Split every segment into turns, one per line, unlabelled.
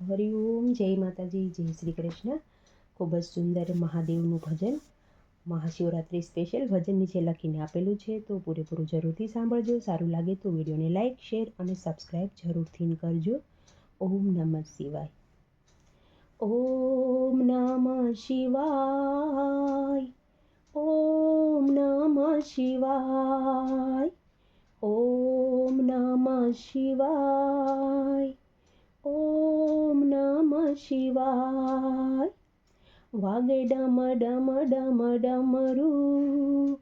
હરિઓમ જય માતાજી, જય શ્રી કૃષ્ણ. ખૂબ જ સુંદર મહાદેવનું ભજન, મહાશિવરાત્રિ સ્પેશિયલ ભજન નીચે લખીને આપેલું છે, તો પૂરેપૂરું જરૂરથી સાંભળજો. સારું લાગે તો વિડીયોને લાઇક શેર અને સબસ્ક્રાઈબ જરૂરથી કરજો. ઓમ નમઃ શિવાય. ઓમ નમઃ શિવાય. ઓમ નમઃ શિવાય. ઓમ નમઃ શિવાય. ઓમ નમઃ શિવાય. વાગે ડમ ડમ ડમ ડમરું.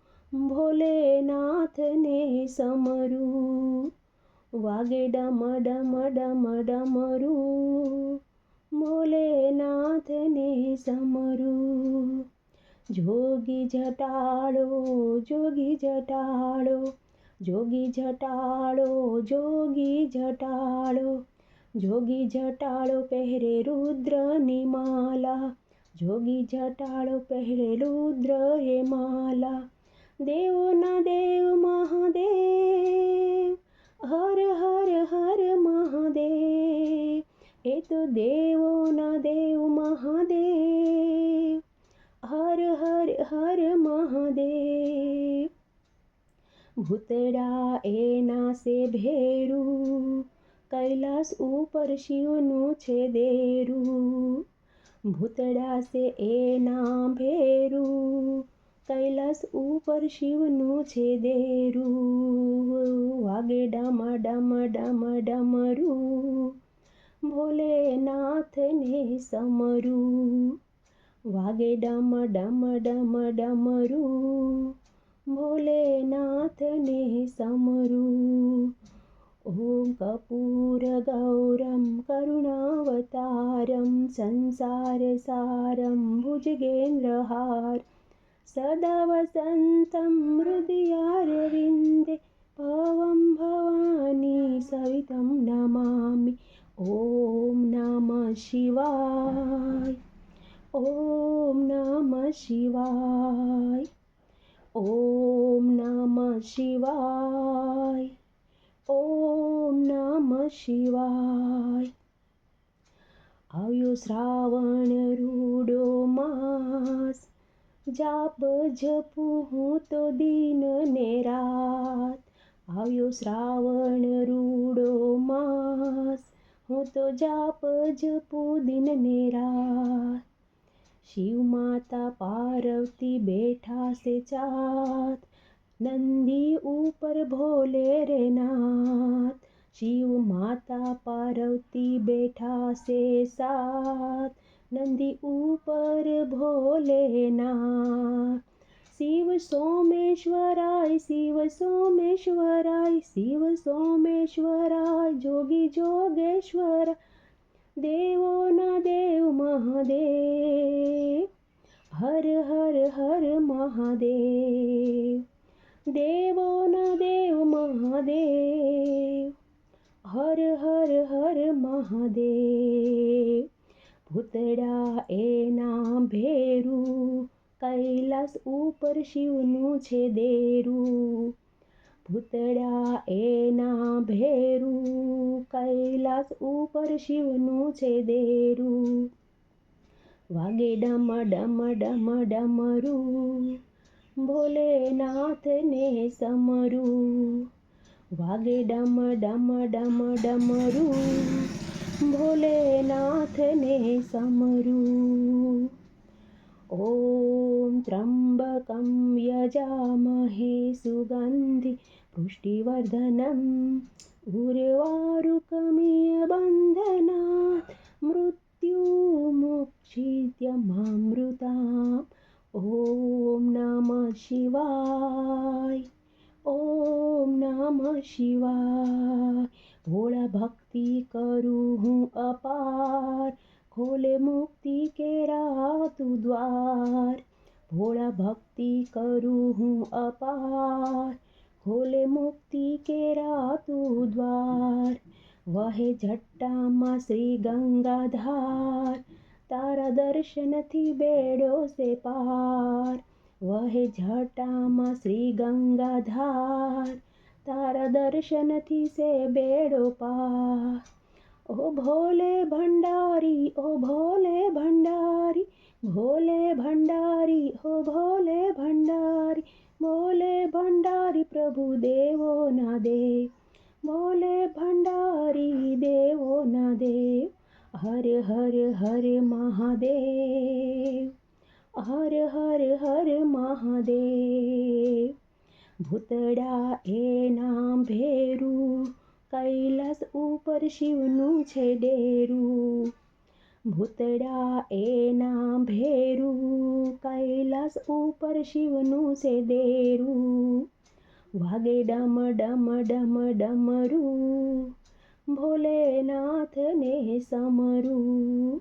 ભોલેનાથને સમરું. વાગે ડમ ડમ ડમ ડમરું. ભોલેનાથને સમરું. જોગી જટાળો જોગી જટાળો. જોગી જટાળો જોગી જટાળો. જોગી જટાળો પહેરે રુદ્રની માલા. જોગી જટાળો પહેરે રુદ્ર હે માલા. દેવોના દેવ મહાદેવ, હર હર હર મહાદેવ. એ તો દેવોના દેવ મહાદેવ, હર હર હર મહાદેવ. ભૂતડા એના સે ભેરું કૈલાસ ઉપર શિવનું છે દેરું ભૂતડા સે એના ભેરું. કૈલાસ ઉપર શિવનું છે દેરું વાગે ડમ ડમ ડમ ડમરું. ભોલેનાથને સમરું. વાગે ડમ ડમ ડમ ડમરું. ભોલેનાથને સમરું. ॐ कपूरगौरं करुणावतारं संसारसारं भुजगेन्द्रहार सदा वसन्तं हृदयारविन्दे भवं भवानी सवितं नमामि। ॐ नमः शिवाय। ॐ नमः शिवाय। ॐ नमः शिवाय ઓમ નમઃ શિવાય. આવ્યો શ્રાવણ રૂડો માસ. જાપ, જપું, હું તો દિન ને રાત. આવ્યો શ્રાવણ રૂડો માસ. હું તો જાપ, જપું દિન ને રાત. શિવ માતા પાર્વતી બેઠા સે ચાત. નંદી ઉપર ભોલે રે નાથ શિવ માતા પાર્વતી બેઠા સે સાત નંદી ઉપર ભોલે નાથ શિવ સોમેશ્વરાય શિવ સોમેશ્વરાય શિવ સોમેશ્વરાય જોગી જોગેશ્વર દેવોના દેવ મહાદેવ હર હર હર મહાદેવ દેવોના દેવ મહાદેવ, હર હર હર મહાદેવ. ભૂતડા એના ભેરું, કૈલાસ ઉપર શિવનું છે દેરું. ભૂતડા એના ભેરું, કૈલાસ ઉપર શિવનું છે દેરું. વાગે ડમ ડમ ડમ ડમરું ભોલેનાથને સમરું વાગે ડમ ડમ ડમ ડમરું ભોલેનાથને સમરું ॐ त्र्यम्बकं यजामहे सुगन्धि पुष्टिवर्धनम् उर्वारुकमियबन्धनात् मृत्युमुक्षित्यमामृताम् ॐ शिवाय। ओम नमः शिवाय। भोला भक्ति करूँ हूँ अपार। खोले मुक्ति के राह द्वार। भोला भक्ति करूँ हूँ अपार। खोले मुक्ति के राह द्वार। वह झट्टा माँ श्री गंगाधार। तारा दर्शन थी बेड़ो से पार। વહે જટામાં શ્રી ગંગાધાર. તારા દર્શનથી સે બેડો પાર. ઓ ભોલે ભંડારી, ઓ ભોલે ભંડારી ભોલે ભંડારી, ઓ ભોલે ભંડારી ભોલે ભંડારી પ્રભુ દેવો ના દે. ભોલે ભંડારી દેવો ના દેવ હર હર હર મહાદેવ. હર હર હર મહાદેવ ભૂતડા એ નામ ભેરું કૈલાસ ઉપર શિવનું છે ડેરું ભૂતડા એ નામ ભેરું કૈલાસ ઉપર શિવનું છે દેરું વાગે ડમ ડમ ડમ ડમરું ભોલેનાથને સમરું